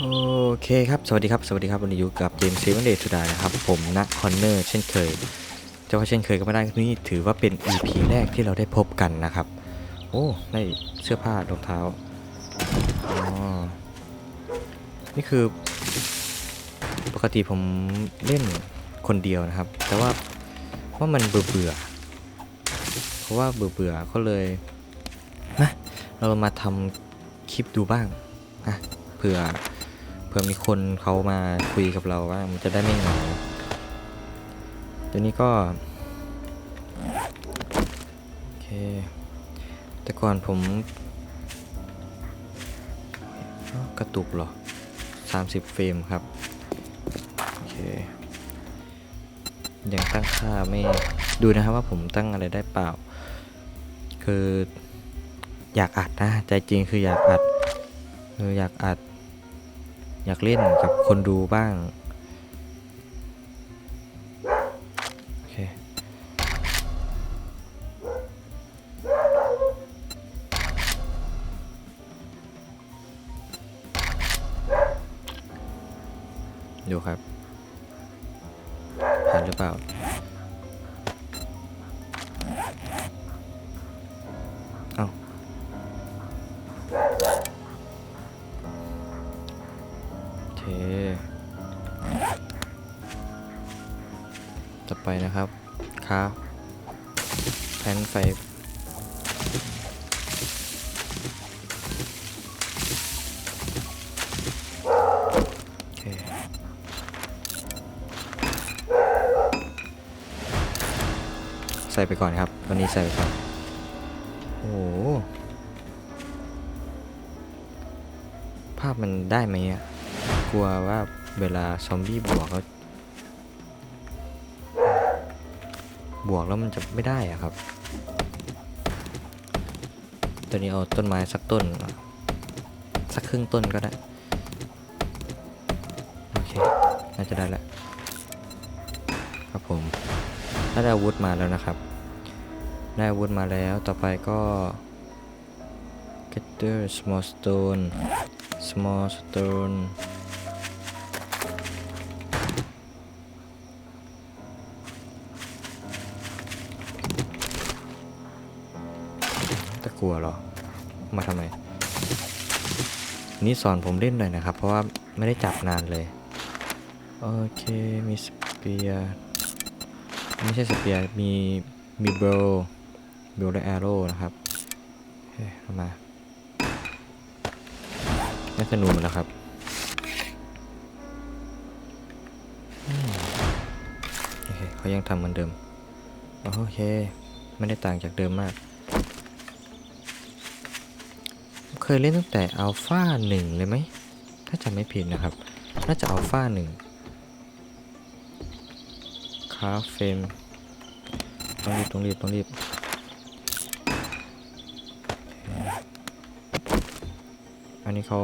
โอเคครับ สวัสดีครับ สวัสดีครับ วันนี้อยู่กับเกมเซเว่นเดย์ทูดานะครับ ผมนักคอนเนอร์เช่นเคยจะว่าเช่นเคยก็ไม่ได้นี่ถือว่าเป็น EP แรกที่เราได้พบกันนะครับ โอ้ได้เสื้อผ้ารองเท้าอ๋อนี่คือ ปกติผมเล่นคนเดียวนะครับ แต่ว่าว่ามันเบื่อเบื่อเพราะว่าเบื่อเบื่อก็เลยนะเรามาทำคลิปดูบ้างนะเผื่อ เผื่อมีคนเขามาคุยกับเราว่ามันจะได้ไม่เหงาตัวนี้ก็โอเคแต่ก่อนผมกระตุกหรอ 30 เฟรมครับ โอเค ยังตั้งค่าไม่ดูนะครับว่าผมตั้งอะไรได้เปล่า คืออยากอัดนะ ใจจริงคืออยากอัดเอออยากอัด อยากเล่นกับคนดูบ้างโอเคดูครับ ส่ไปก่อนครับวันนี้ใส่ไปก่อนโอ้โหภาพมันได้ไหมอะกลัวว่าเวลาซอมบี้บวกแล้วบวกแล้วมันจะไม่ได้อะครับ ตัวนี้เอาต้นไม้สักต้น สักครึ่งต้นก็ได้ โอเค น่าจะได้แล้วครับผม ถ้าได้อาวุธมาแล้วนะครับ ได้อาวุธมาแล้วต่อไปก็ gather small stone small stone ตะกัวหรอ มาทำไม นี่สอนผมเล่นหน่อยนะครับ เพราะว่าไม่ได้จับนานเลย โอเค มีสเปียร์ ไม่ใช่สเปียร์ มีมีเบลเบลและแอโร่นะครับเฮ้ยเข้ามาได้ธนูมาแล้วครับโอเคเขายังทำเหมือนเดิม โอเค ไม่ได้ต่างจากเดิมมาก เคยเล่นตั้งแต่อัลฟาหนึ่งเลยไหม ถ้าจำไม่ผิดนะครับ น่าจะอัลฟาหนึ่งคาเฟมต้องรีบต้องรีบต้องรีบ นี้เขา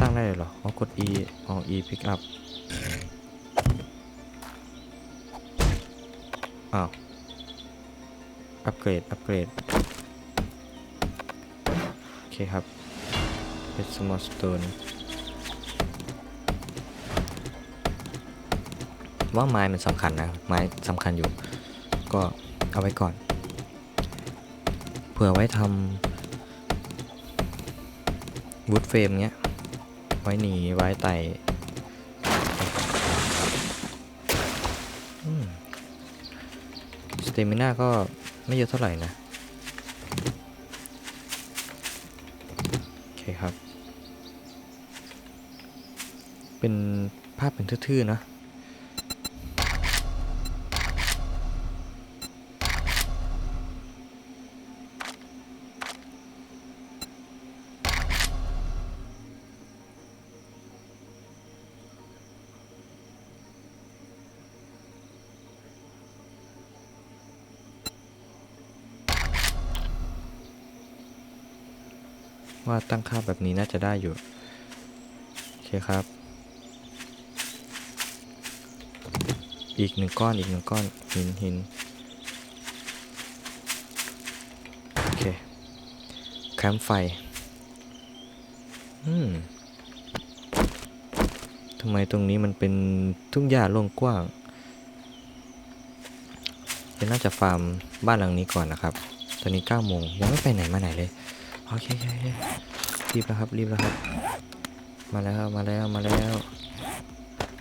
ตั้งได้เลยเหรออ๋อกด E อ๋อ E pick up อ้าว อัปเกรด อัปเกรด โอเคครับ เป็น small stone ว่าไม้มันสำคัญนะไม้สำคัญอยู่ ก็เอาไว้ก่อน เผื่อไว้ทำวูดเฟรมเงี้ย ไว้หนีไว้ไต่สเตมิน่าก็ไม่เยอะเท่าไหร่นะ โอเคครับ เป็นภาพเป็นทื่อๆนะ ตั้งค่าแบบนี้น่าจะได้อยู่ โอเคครับ อีกหนึ่งก้อนอีกหนึ่งก้อนหินหินโอเค แคมไฟ อืมทำไมตรงนี้มันเป็นทุ่งหญ้าโล่งกว้างเดี๋น่าจะฟาร์มบ้านหลังนี้ก่อนนะครับ ตอนนี้9โมงยังไม่ไปไหนมาไหนเลย โอเคโอเค รีบแล้วครับรีบแล้วครับ มาแล้วมาแล้วมาแล้ว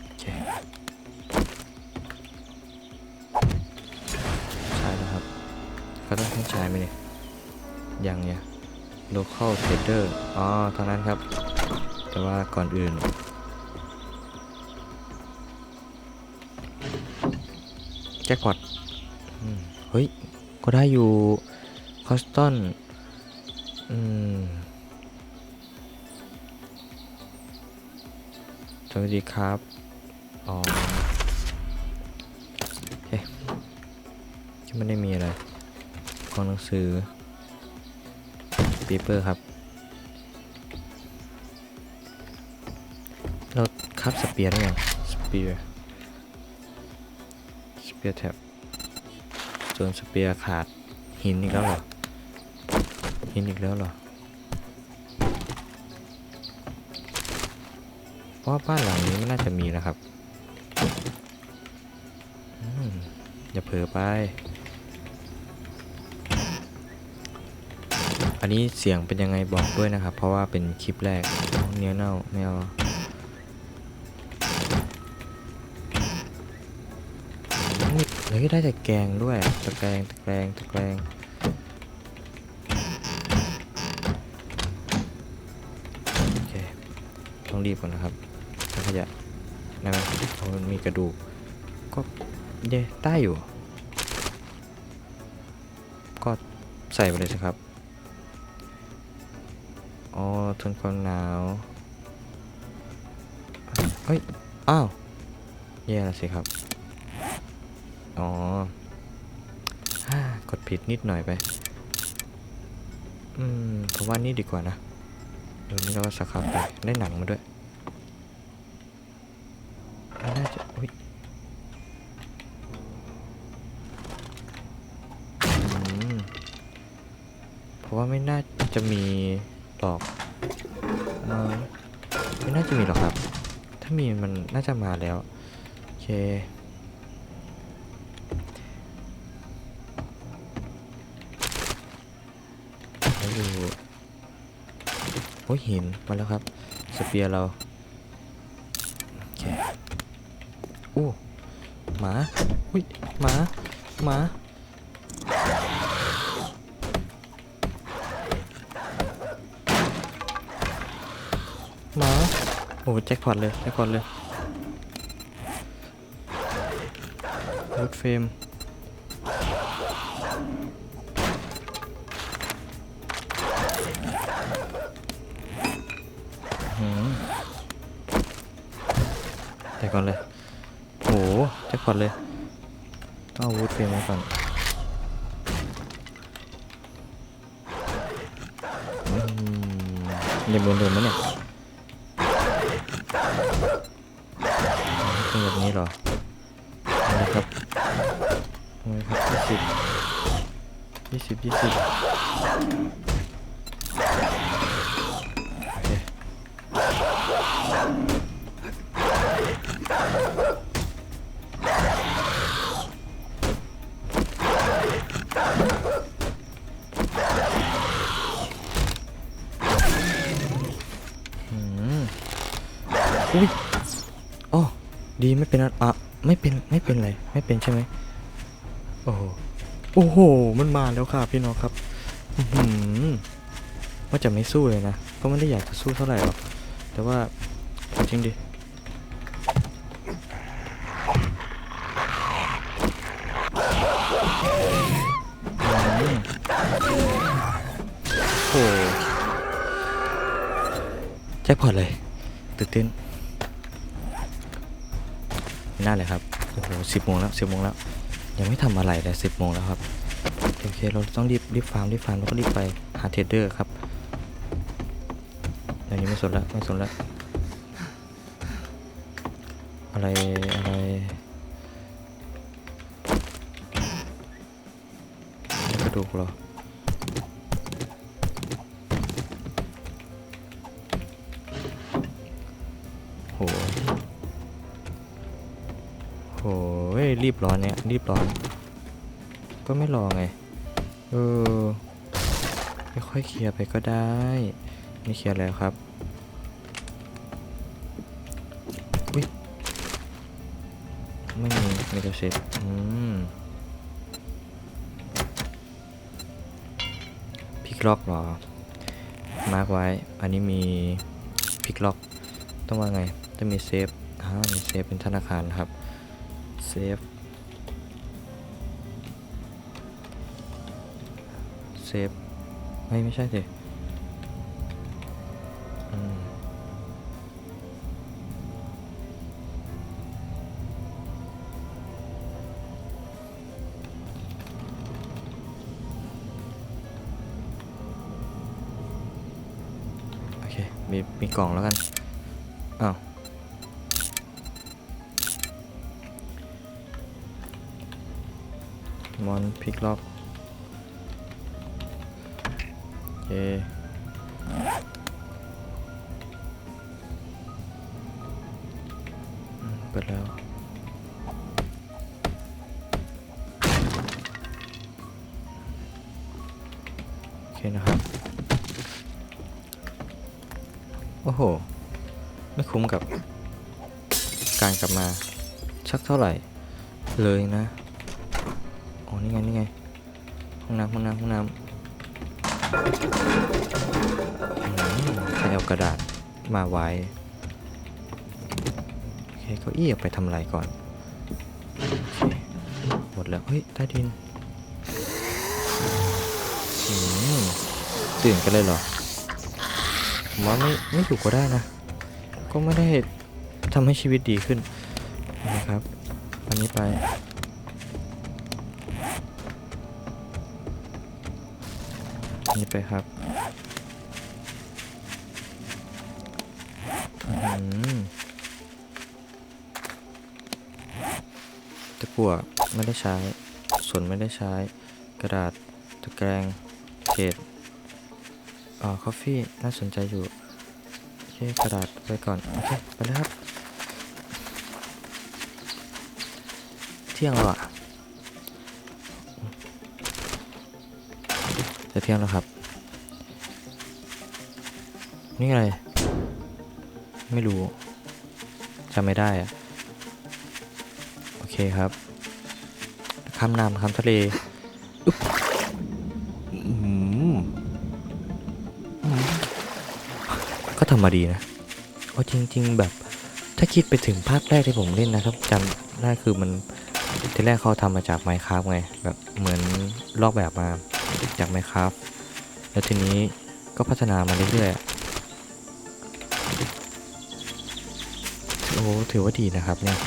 โอเคใช่แล้วครับเขาต้องให้ใช้ไหมเนี่ยยังเนี่ย local trader อ๋อเท่านั้นครับ แต่ว่าก่อนอื่นแจ็คพอตอืมเฮ้ย ก็ได้อยู่คอสตันอืม วัสดีครับ อ๋อเอ๊ะที่ไม่ได้มีอะไรกองหนังสือปีเปอร์ครับ เราคับสเปียร์ได้ยังสเปียร์สเปียร์แท็บส่วนสเปียร์ขาดหินอีกแล้วเหรอหินอีกแล้วเหรอ ว่าบ้านหลังนี้ม่น่าจะมีนะครับอย่าเผลอไป อันนี้เสียงเป็นยังไงบอกด้วยนะครับ เพราะว่าเป็นคลิปแรกเนื้อเน่าไม่เอาเฮ้ยได้แต่แกงด้วยตะแกรงตะแกรงตะแกรงโอเค ต้องรีบก่อนนะครับ ถังขยะได้ไหมเพราะมันมีกระดูกก็เย่ได้อยู่ ก็ใส่ไปเลยสิครับ อ๋อ ทนความหนาว เฮ้ย อ้าว แย่แล้วสิครับ อ๋อฮ่ากดผิดนิดหน่อยไป อืม ผมว่านี่ดีกว่านะเดี๋ยวนี้เราก็สครับไป ได้หนังมาด้วยน่าจะอุ้ยอืมเพราะว่าไม่น่า จะมีหรอกเออไม่น่าจะมีหรอกครับ ถ้ามีมันน่าจะมาแล้ว โอเค แล้วอยู่โอ้หิน มาแล้วครับ สเปียร์เรา โอเค อู้หมา อุ้ยหมา หมาหมา อ้แจ็คพอตเลยแจ็คพอตเลยรถเฟรมแต่ก่อนเลยโหแจ็คพอตเลย ต้องอาวูดเฟรมไว้ก่อนอืมเดิมเดิมๆมั้ยเนี่ยเป็ นี้หรอนะครับโอ้ยครับยี่สิบยี่สิบยี่สิบ ไม่เป็นไม่เป็นไรไม่เป็นใช่ไหมโอ้โหโอ้โหมันมาแล้วค่ะพี่น้องครับอือหือว่าจะไม่สู้เลยนะก็ไม่ได้อยากจะสู้เท่าไหร่หรอกแต่ว่าจริงดิโอ้โหแจ็คพอตเลยตื่นเต้น ไม่น่าเลยครับ โอ้โหสิบโมงแล้วสิบโมงแล้ว ยังไม่ทำอะไรเลยสิบโมงแล้วครับ โอเค เราต้องรีบรีบฟาร์มรีบฟาร์มแล้วก็รีบไปหาเทรดเดอร์ครับอันนี้ไม่สนละไม่สนละอะไรอะไรกระดูกเหรอ รีบร้อนเนี่ย รีบร้อน ก็ไม่รอไง เออค่อยๆเคลียร์ไปก็ได้ ไม่เคลียร์แล้วครับอุ้ยไม่มีเมกาเซตอืมพิกล็อกหรอ มาร์กไว้ อันนี้มีพิกล็อก ต้องว่าไง ต้องมีเซฟอ่ามีเซฟเป็นธนาคารครับ ฟเซฟไม่ไม่ใช่สิโอเคมีมีกล่องแล้วกัน อ้าว มอนพิกล็อกโอเคเปิดแล้วโอเคนะครับ โอ้โห ไม่คุ้มกับการกลับมาชักเท่าไหร่เลยนะ ห้องน้ำห้องน้ำใครเอากระดาษมาไว้โอเคเก้าอี้เอาไปทำอะไรก่อน หมดแล้ว เฮ้ย ใต้ดินตื่นกันเลยเหรอผมว่าไม่ไม่อยู่ก็ได้นะ ก็ไม่ได้ทำให้ชีวิตดีขึ้นนะครับ อันนี้ไป นี้ไปครับอื้อหือตะกั่วไม่ได้ใช้ส่วนไม่ได้ใช้ กระดาษตะแกรงเศษอ่าคอฟฟี่น่าสนใจอยู่โอเคกระดาษไปก่อน โอเค ไปแล้วครับ เที่ยงแล้วอะ ที่ยงแล้วครับ นี่อะไร ไม่รู้จำไม่ได้อะโอเคครับข้ามน้ำทะเลอึ๊มก็ทำมาดีนะเอาจริง ๆ แบบ ถ้าคิดไปถึงภาคแรกที่ผมเล่นนะครับจำได้คือมันที่แรกเขาทำมาจากไมค์ค a f t ไง แบบเหมือนลอกแบบมา จากไหมค์ค a f t แล้วทีนี้ก็พัฒนามาเรื่อยๆ โอ้ ถือว่าดีนะครับเนี่ย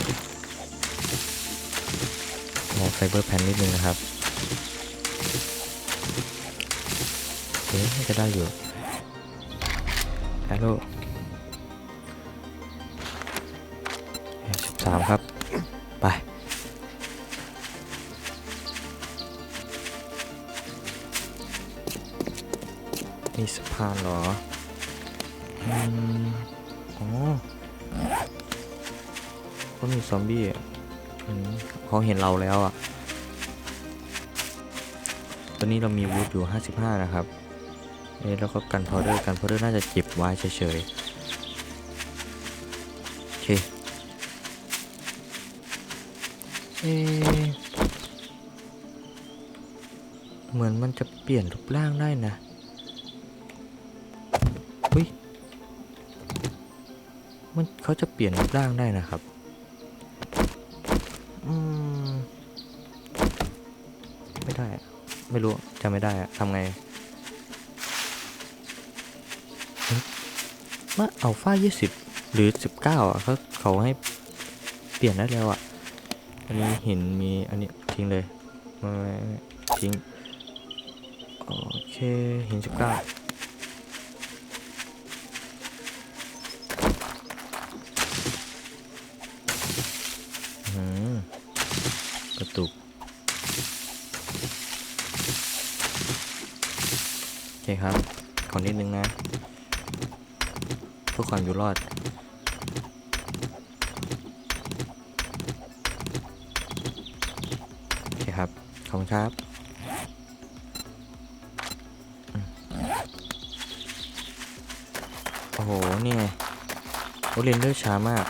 มองไฟเบอร์แพนนิดนึงนะครับเอ๊ะน่าจะได้อยู่ฮัลโหลสิบสามครับ ไป นี่สะพานเหรออืมอ๋อก็มีซอมบี้อะอืมเขาเห็นเราแล้วอะ ตอนนี้เรามีวูดอยู่ 55 นะครับเอ๊ะแล้วก็กันพาวเดอร์กันพาวเดอร์น่าจะเก็บไว้เฉยๆ โอเค เอ๊เหมือนมันจะเปลี่ยนรูปร่างได้นะ เขาจะเปลี่ยนรูปร่างได้นะครับอืมไม่ได้ ไม่รู้จำไม่ได้อะทำไงเอ๊ะมาอัลฟา20 หรือ 19 อะเขาเขาให้เปลี่ยนได้แล้วอะ อันนี้เห็นมีอันนี้ทิ้งเลยไม่ทิ้ง โอเคเห็น19 คครับ ขอนิดนึงนะเพื่อความอยู่รอดโขอบคุณครับอืมโอ้โห นี่ไงโอ้เรนเดอร์ช้ามาก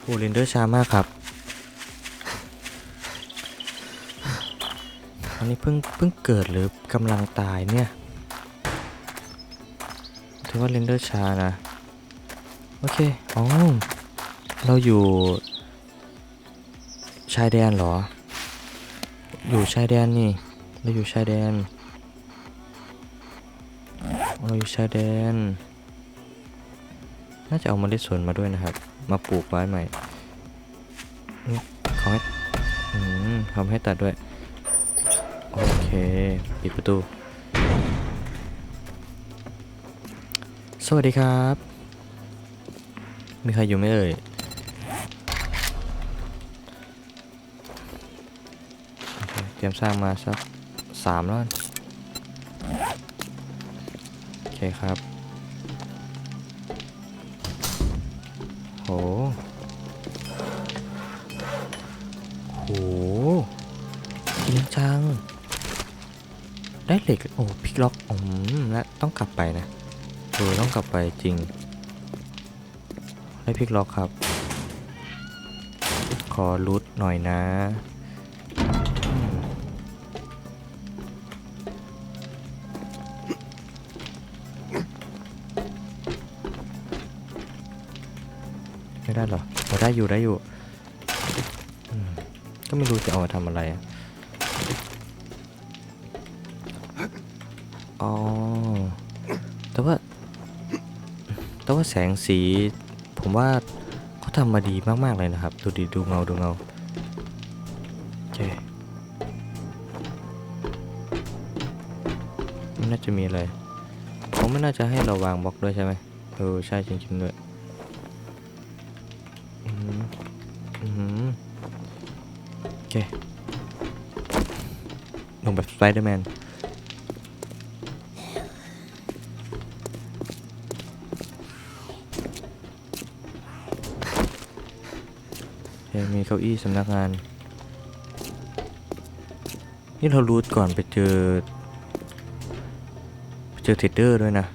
โอ้เรนเดอร์ช้ามากครับอันนี้เพิ่งเพิ่งเกิดหรือกำลังตายเนี่ย ถือว่าเรนเดอร์ช้านะ โอเค อ๋อ เราอยู่ ชายแดนเหรอ อยู่ชายแดนนี่ เราอยู่ชายแดน เราอยู่ชายแดน น่าจะเอามาเล็ดสวนมาด้วยนะครับ มาปลูกไว้ใหม่ขอให้อืมทำให้ตัดด้วย โอเค ปิดประตู สวัสดีครับ มีใครอยู่ไหมเอ่ย เตรียมสร้างมาสักสามแล้วโอเคครับ โห โหจริงจัง ได้เหล็ก โอ้พิกล็อก อืมและต้องกลับไปนะ เออต้องกลับไปจริงได้พลิกล็อกครับ ขอรูทหน่อยนะ ไม่ได้เหรอเอาได้อยู่ได้อยู่ก็ไม่รู้จะเอามาทำอะไรอ๋อแต่ว่า แต่ว่าแสงสีผมว่าเขาทำมาดีมากๆเลยนะครับ ดูดีดูเงาดูเงาโอเคไม่น่าจะมีอะไรเขาไม่น่าจะให้เราวางบล็อกด้วยใช่ไหมเออใช่จริงๆด้วยอืมอืมโอเคลงแบบสไปเดอร์แมน เก้าอี้สำนักงาน นี่เรารูทก่อนไปเจอ ไปเจอเทรดเดอร์ด้วยนะ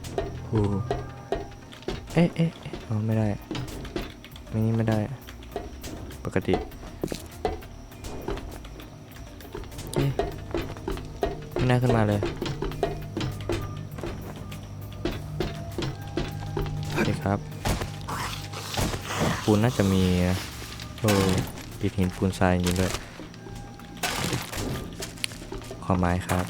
โอ้เอ๊ะเอ๊ะอ๋อไม่ได้ไม่นี่ไม่ได้ ปกติเอ๊ะไม่น่าขึ้นมาเลยโอเคครับปูนน่าจะมีนะโอ้ อิฐหินปูนทรายจริงๆด้วยขอไม้ครับ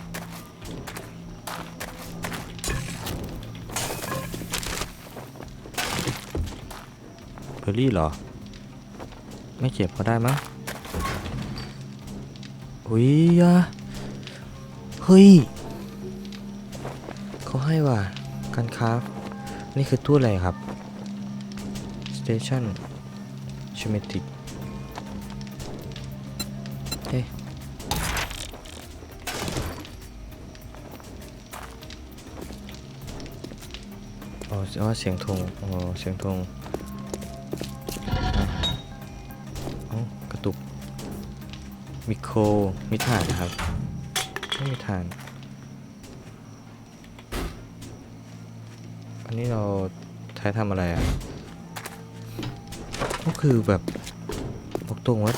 เบอร์รี่เหรอ ไม่เจ็บก็ได้มั้งอุ้ยอะเฮ้ยเขาให้ว่ะการคราฟนี่คือตู้อะไรครับ station ชิเมติกเอ๋อเสียงธงอ๋อเสียงธงกระตุก มีโค มีถ่านนะครับ ไม่มีถ่าน อันนี้เราใช้ทำอะไรอะ ก็คือแบบบอกตรงว่า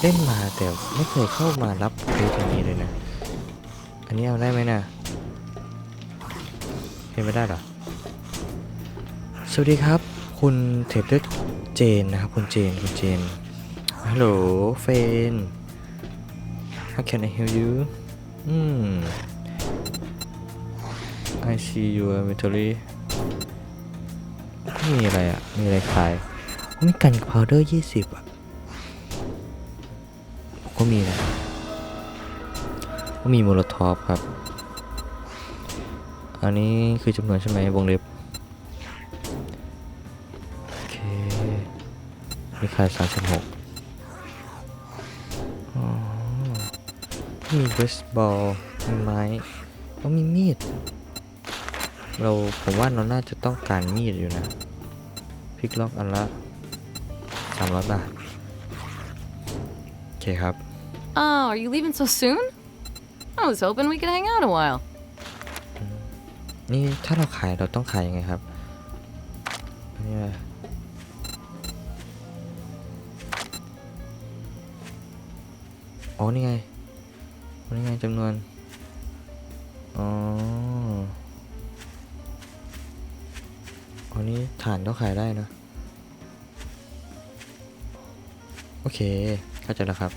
เล่นมาแต่ไม่เคยเข้ามารับเควสอย่างนี้เลยนะ อันนี้เอาได้ไหมนะเป็นไม่ได้หรอ วัสดีครับ คุณเทปเดอร์เจนนะครับ คุณเจน คุณเจน ฮัลโหลเฟน How can I help you อืม I see your inventory ไม่มีอะไรอะ มีอะไรขายมีกันพาวเดอร์ยี่สิบอะ ก็มีนะ ก็มีโมโลทอฟครับ อันนี้คือจำนวนใช่ไหมวงเล็บ มีขายสามสิบหกอ๋อมีเบสบอลมีไม้ก็มีมีด เราผมว่าเราน่าจะต้องการมีดอยู่นะพลิกล็อกอันละ300บาท โอเคครับ Oh, are you leaving so soon? I was hoping we could hang out a while. นี่ถ้าเราขายเราต้องขายยังไงครับอัน อะไรอ๋อ นี่ไงอ๋อนี่ไงจำนวน อ๋ออ๋อนี่ฐานต้องขายได้นะ โอเค เข้าใจแล้วครับ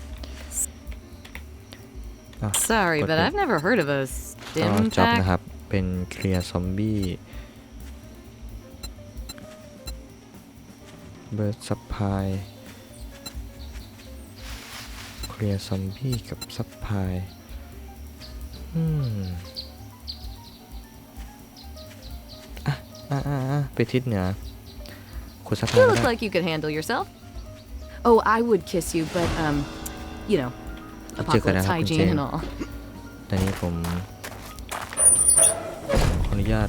Sorry, but Okay. I've never heard of a ก็ stim จ็อบ pack. นะครับ เป็นเคลียร์ซอมบี้ เบิร์ดซัพพลายเค ลียร์ซอมบี้กับซัพพลายอืมอะอะอะอะไปทิศเหนือขุดซัพพลาย You ก็ look ได้ like you could handle yourself. Oh, I would kiss you, but um, you know, Check it apocalypse out, hygiene and Jane. all. ตอนนี้ผมขออนุญาต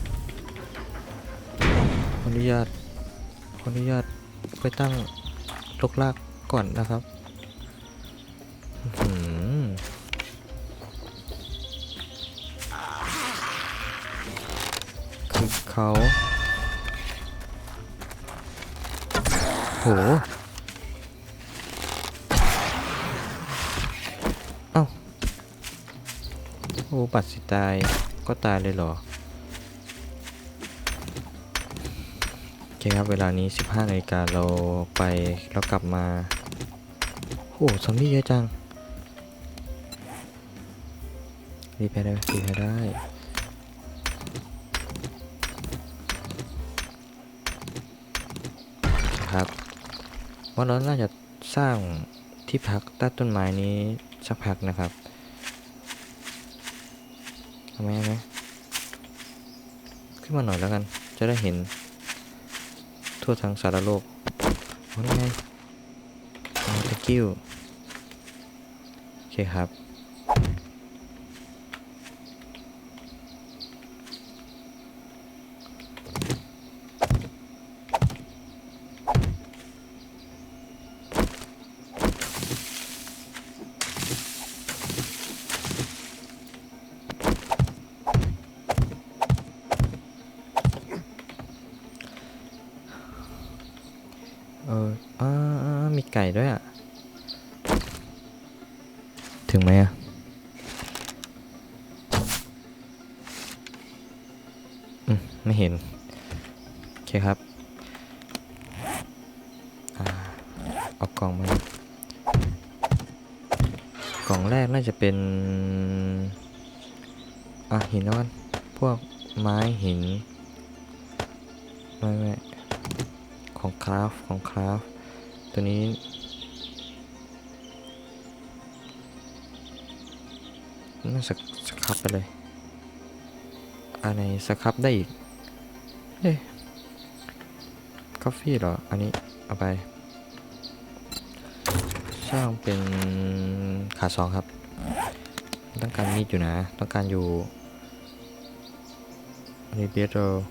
ขออนุญาตขออนุญาตไปตั้งลกลากก่อนนะครับ เขาโหเอ้าโอ้ปัดสิตายก็ตายเลยเหรอโอเคครับเวลานี้ 15นาฬิกาเราไปแล้วกลับมาโอ้ซอมบี้เยอะจังรีแพร์ได้รีแพร์ได้ ครับว่าเราน่าจะสร้างที่พักใต้ต้นไม้นี้สักพักนะครับเอาไมไหมขึ้นมาหน่อยแล้วกัน จะได้เห็น ทั่วทั้งสารโลกโอ้นี่ไงอ๋อ thank you โอเคครับ เอออ่าอ่ามีไก่ด้วยอะ ถึงไหมอะ อืม ไม่เห็น โอเคครับเอากล่องมากล่องแรกน่าจะเป็น อะหินแล้วกัน พวกไม้หิน ไม่ไม่ คราฟของคราฟตัวนี้ น่าสกสครับไปเลยอันไหนสครับได้อีกเฮ้ยกาแฟเหรอ อันนี้ เอาไปช่างเป็นขาสองครับ ต้องการมีดอยู่นะ ต้องการอยู่อันนี้เบียร์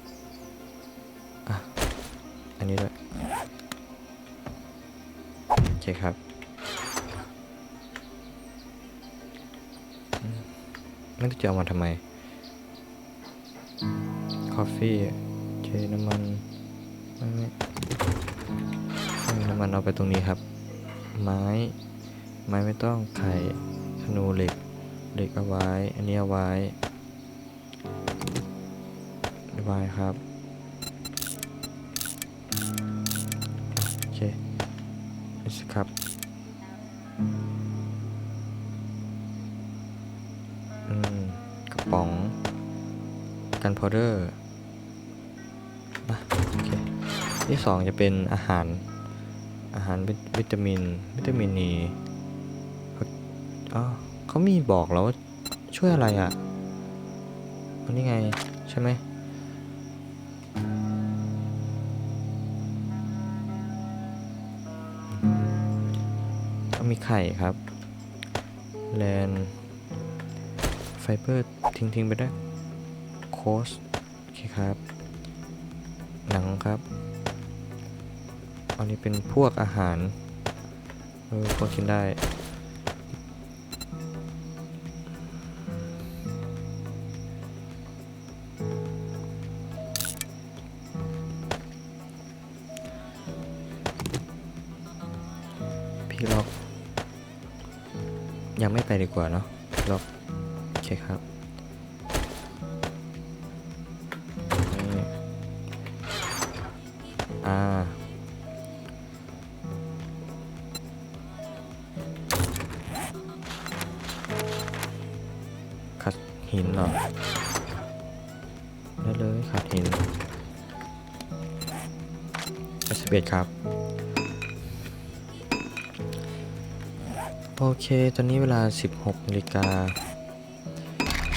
อันนี้ด้วยโอเคครับอืมแล้วจะเอามาทำไมคอฟฟี่เจน้ำมันไม่ไม่ไม่มีน้ำมันเอาไปตรงนี้ครับ ไม้ ไม้ไม่ต้องไข่ธนูเหล็กเหล็กเอาไว้ อันนี้เอาไว้เอาไว้ครับ สิครับ อืม กระป๋อง กันพาวเดอร์อะโอเค ที่สองจะเป็นอาหาร อาหารวิวตามิน วิตามินนีอ๋อเขามีบอกแล้วว่าช่วยอะไรอะอันนี้ไง ใช่ไหม ไข่ครับแลนไฟเบอร์ทิ้งๆไปได้โคสโอเคครับ หนังครับ อันนี้เป็นพวกอาหารเออพวกกินได้พี่ล็อก ยังไม่ไปดีกว่าเนาะเราโอเคครับอ่าขัดหินหรอได้เลยขัดหินสิบเอ็ดครับ โอเค ตอนนี้เวลา 16นาฬิกา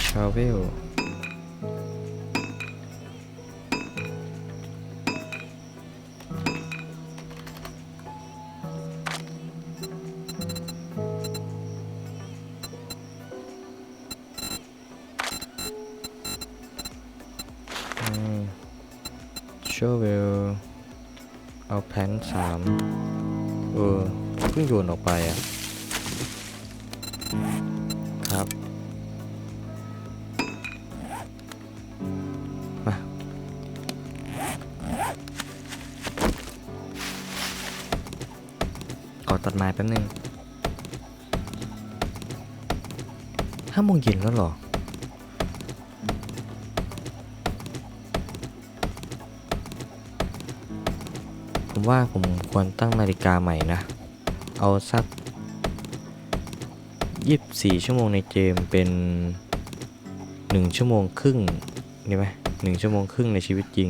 ชาเวลชาเวลเอาแพนสามเออเพิ่งโยนออกไปอะ ป๊บนึงห้าโมงเย็นแล้วหรอ ผมว่าผมควรตั้งนาฬิกาใหม่นะ เอาสัก24ชั่วโมงในเกมเป็น1ชั่วโมงครึ่งได้ไหมหนึ่งชั่วโมงครึ่งในชีวิตจริง